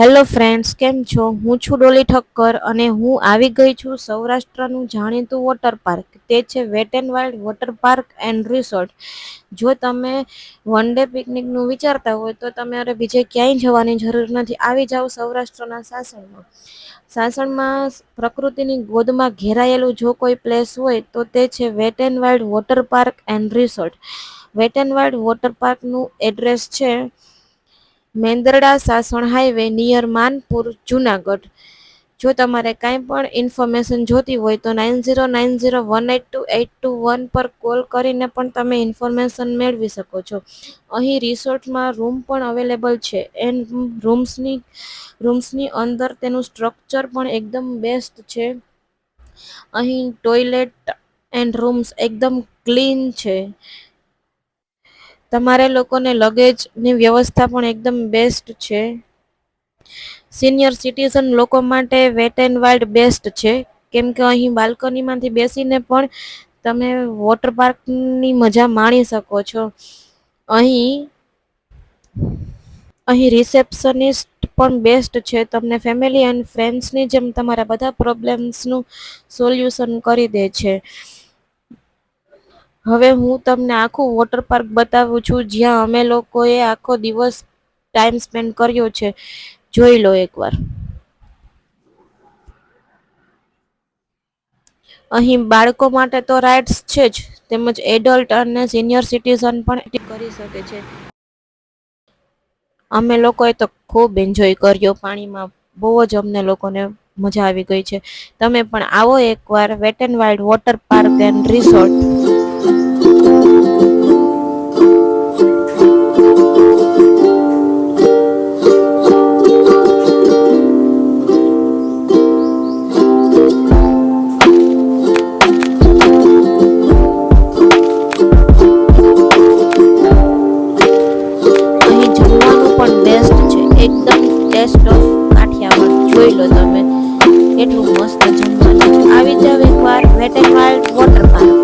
Hello friends, કેમ છો? હું છું ડોલી ઠક્કર અને હું આવી ગઈ છું સૌરાષ્ટ્રનું જાણીતું વોટર પાર્ક. તે છે wet and wild water park and resort. જો તમે વન ડે પિકનિકનું વિચારતા હોય તો તમારે બીજે ક્યાંય જવાની જરૂર નથી. આવી જાઓ સૌરાષ્ટ્રના સાસણમાં. સાસણમાં પ્રકૃતિની ગોદમાં ઘેરાયેલું જો કોઈ પ્લેસ હોય તો તે છે wet and wild water park and resort. Wet and wild water પાર્કનું address છે મેંદરડા સાસણ હાઈવે નિયર માનપુર, જુનાગઢ. જો તમારે કાંઈ પણ ઇન્ફોર્મેશન જોતી હોય તો nine zero nine zero one eight two eight two one પર કોલ કરીને પણ તમે ઇન્ફોર્મેશન મેળવી શકો છો. અહીં રિસોર્ટમાં રૂમ પણ અવેલેબલ છે એન્ડ રૂમ્સની રૂમ્સની અંદર તેનું સ્ટ્રક્ચર પણ એકદમ બેસ્ટ છે. અહીં ટોયલેટ એન્ડ રૂમ્સ એકદમ ક્લીન છે. તમારે લોકોને લગેજની વ્યવસ્થા પણ એકદમ બેસ્ટ છે. સિનિયર સિટીઝન લોકો માટે વેટ એન્ડ વાઇલ્ડ બેસ્ટ છે. કેમ કે અહીં બાલ્કનીમાંથી બેસીને પણ તમે વોટર પાર્કની મજા માણી શકો છો. અહીં અહીં રિસેપ્શનિસ્ટ પણ બેસ્ટ છે. તમને ફેમિલી એન્ડ ફ્રેન્ડ્સની જેમ તમારા બધા પ્રોબ્લેમ્સનું સોલ્યુશન કરી દે છે. હવે હું તમને આખું વોટર પાર્ક બતાવું છું, જ્યાં અમે લોકોએ આખો દિવસ ટાઈમ સ્પેન્ડ કર્યો છે. જોઈ લો એકવાર. અહીં બાળકો માટે તો રાઇડ્સ છે જ, તેમજ એડલ્ટ અને સિનિયર સિટીઝન પણ કરી શકે છે. અમે લોકોએ તો ખૂબ એન્જોય કર્યો, પાણીમાં બહુ જ અમને લોકોને મજા આવી ગઈ છે. તમે પણ આવો એકવાર wet and wild water park and resort એકદમ ટેસ્ટ ઓફ કાઠિયાવાડ જોઈ લો તમે. એટલું મસ્ત જમવાનું. આવી જાવ એકવાર wet and wild water park